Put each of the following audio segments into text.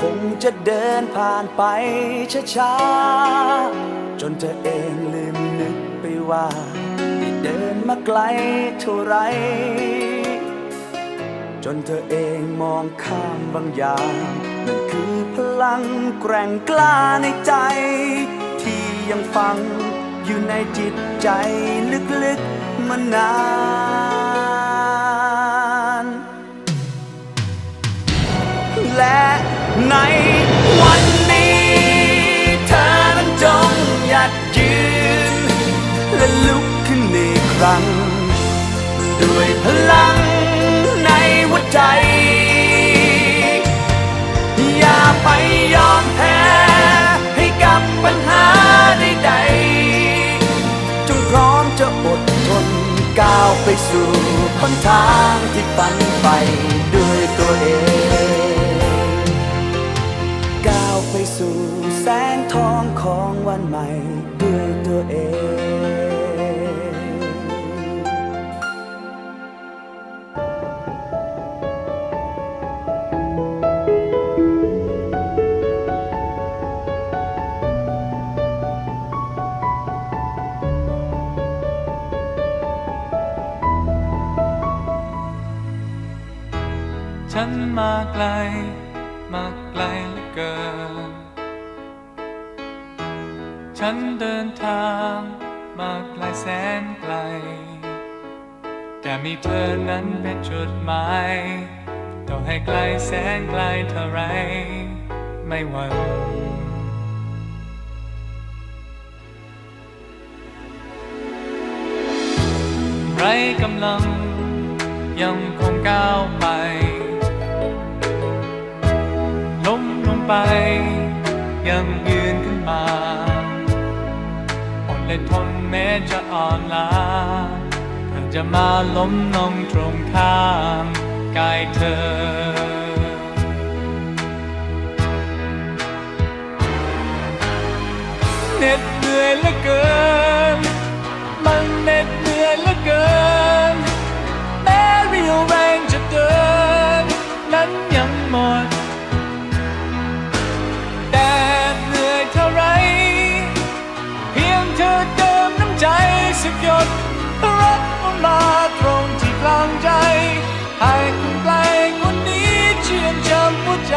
คงจะเดินผ่านไปช้าๆ จนเธอเองลืมนึกไปว่าได้เดินมาไกลเท่าไร จนเธอเองมองข้ามบางอย่างนั่นคือพลังแกร่งกล้าในใจ ที่ยังฝังอยู่ในจิตใจลึกๆมานาน ด้วยพลังในหัวใจ อย่าไปยอมแพ้ ให้กับปัญหาใดๆจงพร้อมจะอดทน ก้าวไปสู่หนทางที่ฝันไปด้วย ฉันมาไกล มาไกลเหลือเกิน ฉันเดินทางมาไกลแสนไกล แต่มีเธอนั้นเป็นจุดหมายต่อให้ไกลแสนไกลเท่าไร ไม่หวั่นไรกำลังยังคงก้าวไป ไป ยังยืนขึ้นมาอดและทนแม้จะอ่อนล้าเธอจะมาล้มลงตรงข้ามกายเธอ เหน็ดเหนื่อยเหลือเกินมัน สักหยดรักมันมาตรงที่กลางใจ ให้คนไกลคนนี้เชื่อจำหัวใจ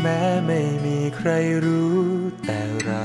แม้ไม่มีใครรู้แต่เรา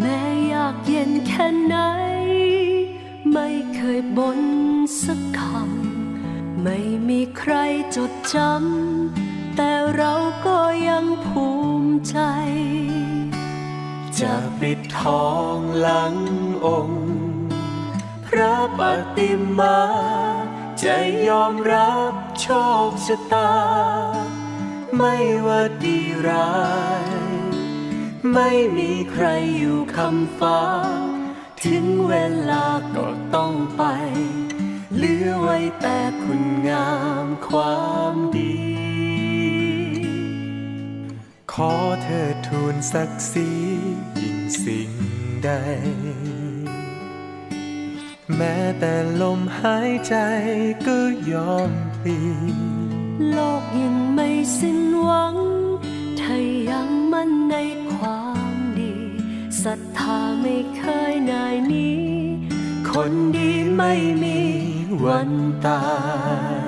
แม้ยากเย็นแค่ไหน ไม่เคยบ่นสักคำ ไม่มีใครจดจำ แต่เราก็ยังภูมิใจ จะปิดทองหลังองค์ พระปฏิมา จะยอมรับโชคชะตา ไม่ว่าดีร้าย ไม่มีใครอยู่คำฟ้า ถึงเวลาก็ต้องไป เหลือไว้แต่คุณงามความดี ขอเธอทูลศักดิ์ศรียิ่งสิ่งใด แม้แต่ลมหายใจก็ยอมพลีโลกยังไม่สิ้นหวัง ถ้ายังมั่นใน ศรัทธาไม่เคยนายหนี้ คนดีไม่มีวันตาย